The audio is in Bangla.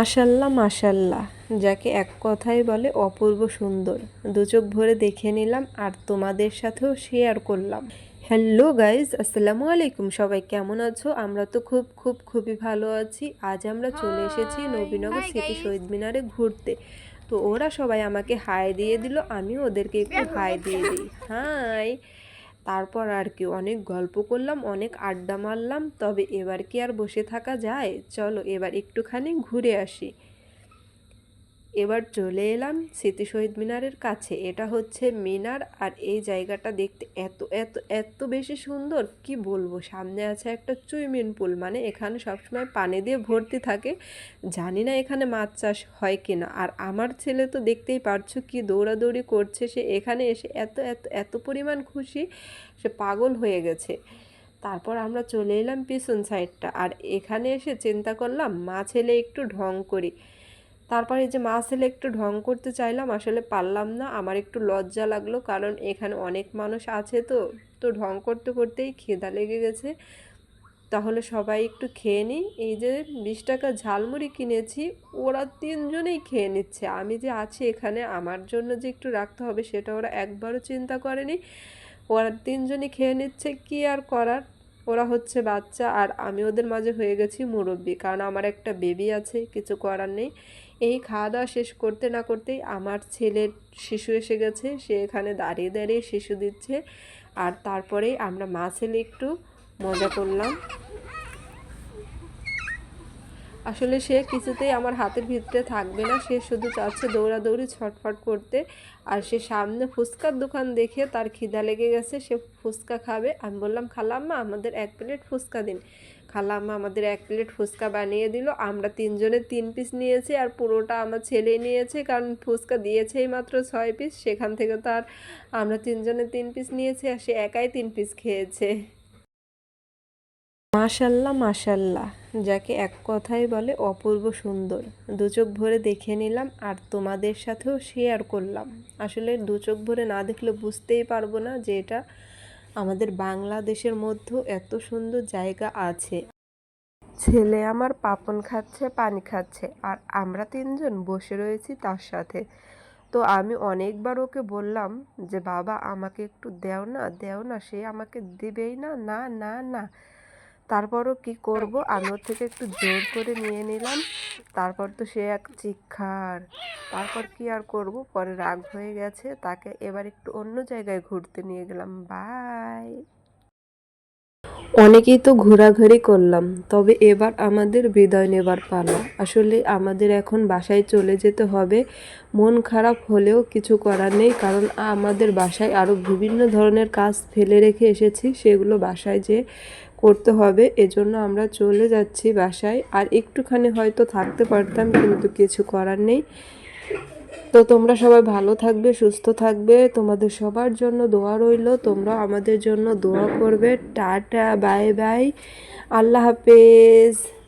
মাশাল্লাহ মাশাল্লাহ। যাকে এক কথায় বলে অপূর্ব সুন্দর। দু চোখ ভরে দেখে নিলাম আর তোমাদের সাথেও শেয়ার করলাম। হ্যালো গাইজ আসসালামু আলাইকুম। সবাই কেমন আছো? আমরা তো খুব খুব খুবই ভালো আছি। আজ আমরা চলে এসেছি নবীনগর সিটি শহীদ মিনারে ঘুরতে। তো ওরা সবাই আমাকে হাই দিয়ে দিল আমি ওদেরকে একটু হাই দিয়ে দিই। হাই তারপর আর কি অনেক গল্প করলাম, অনেক আড্ডা মারলাম, তবে এবার কি আর বসে থাকা যায়? চলো এবার একটুখানি ঘুরে আসি। এবার চলে এলাম স্মৃতি শহীদ মিনারের কাছে। এটা হচ্ছে মিনার আর এই জায়গাটা দেখতে এত এত এত বেশি সুন্দর। কি বলব? সামনে আছে একটা সুইমিং পুল মানে এখানে সবসময় পানি দিয়ে ভর্তি থাকে। জানি না এখানে মাছ চাষ হয় কি না আর আমার ছেলে তো দেখতেই পারছ কি দৌড়াদৌড়ি করছে। সে এখানে এসে এত এত এত পরিমাণ খুশি, সে পাগল হয়ে গেছে। তারপর আমরা চলে এলাম পিছন সাইডটা আর এখানে এসে চিন্তা করলাম, মা ছেলে একটু ঢং করি। তারপরে যে মাছ এলে একটু ঢং করতে চাইলাম, আসলে পারলাম না। আমার একটু লজ্জা লাগল, কারণ এখানে অনেক মানুষ আছে তো। তো ঢং করতে করতেই খেদা লেগে গেছে। তাহলে সবাই একটু খেয়ে নিই। এই যে বিশ টাকা ঝালমুড়ি কিনেছি, ওরা তিনজনেই খেয়ে নিচ্ছে। আমি যে আছি এখানে, আমার জন্য যে একটু রাখতে হবে, সেটা ওরা একবারও চিন্তা করেনি। ওরা তিনজনই খেয়ে নিচ্ছে, কি আর করার? ওরা হচ্ছে বাচ্চা, আর আমি ওদের মাঝে হয়ে গেছি মুরব্বী, কারণ আমার একটা বেবি আছে, কিছু করার নেই। এই খাওয়া দাওয়া শেষ করতে না করতেই আমার ছেলের শিশু এসে গেছে। সে এখানে দাঁড়িয়ে দাঁড়িয়ে শিশু দিচ্ছে। আর তারপরেই আমরা মা ছেলে একটু মজা করলাম। আসলে সে কিছুতেই আমার হাতের ভিতরে থাকবে না। সে শুধু চাচ্ছে দৌড়াদৌড়ি, ছটফট করতে। আর সে সামনে ফুচকার দোকান দেখে তার খিদা লেগে গেছে। সে ফুচকা খাবে। আমি বললাম, খালাম্মা, আমাদের এক প্লেট ফুচকা দিন। খালাম্মা আমাদের এক প্লেট ফুচকা বানিয়ে দিল। আমরা তিনজনে তিন পিস নিয়েছি আর পুরোটা আমার ছেলে নিয়েছে, কারণ ফুচকা দিয়েছেই মাত্র ছয় পিস সেখান থেকে তো আর আমরা তিনজনে তিন পিস নিয়েছি আর সে একাই তিন পিস খেয়েছে। মাশাল্লাহ মাশাল্লাহ, যাকে এক কথাই বলে অপূর্ব সুন্দর। দু চোখ ভরে দেখে নিলাম আর তোমাদের সাথেও শেয়ার করলাম। আসলে দু চোখ ভরে না দেখলে বুঝতেই পারব না যে এটা আমাদের বাংলাদেশের মধ্যেও এত সুন্দর জায়গা আছে। ছেলে আমার পাপন খাচ্ছে, পানি খাচ্ছে, আর আমরা তিনজন বসে রয়েছি তার সাথে। তো আমি অনেকবার ওকে বললাম যে, বাবা, আমাকে একটু দেও না দেও না, সে আমাকে দেবেই না না না না। তারপরও কি করব? আমি ওর থেকে একটু জোর করে নিয়ে নিলাম। তারপর তো সে এক চিক্ষার তারপর কি আর করব? পরে রাগ হয়ে গেছে, তাকে এবার একটু অন্য জায়গায় ঘুরতে নিয়ে গেলাম। বাই। অনেকেই তো ঘোরাঘুরি করলাম, তবে এবার আমাদের বিদায় নেবার পালা। আসলে আমাদের এখন বাসায় চলে যেতে হবে। মন খারাপ হলেও কিছু করার নেই, কারণ আমাদের বাসায় আরও বিভিন্ন ধরনের কাজ ফেলে রেখে এসেছি, সেগুলো বাসায় যে করতে হবে, এজন্য আমরা চলে যাচ্ছি বাসায়। আর একটুখানি হয়তো থাকতে পারতাম, কিন্তু কিছু করার নেই। তো তোমরা সবাই ভালো থাকবে, সুস্থ থাকবে। তোমাদের সবার জন্য দোয়া রইল। তোমরা আমাদের জন্য দোয়া করবে। Tata, bye bye. আল্লাহ হাফেজ।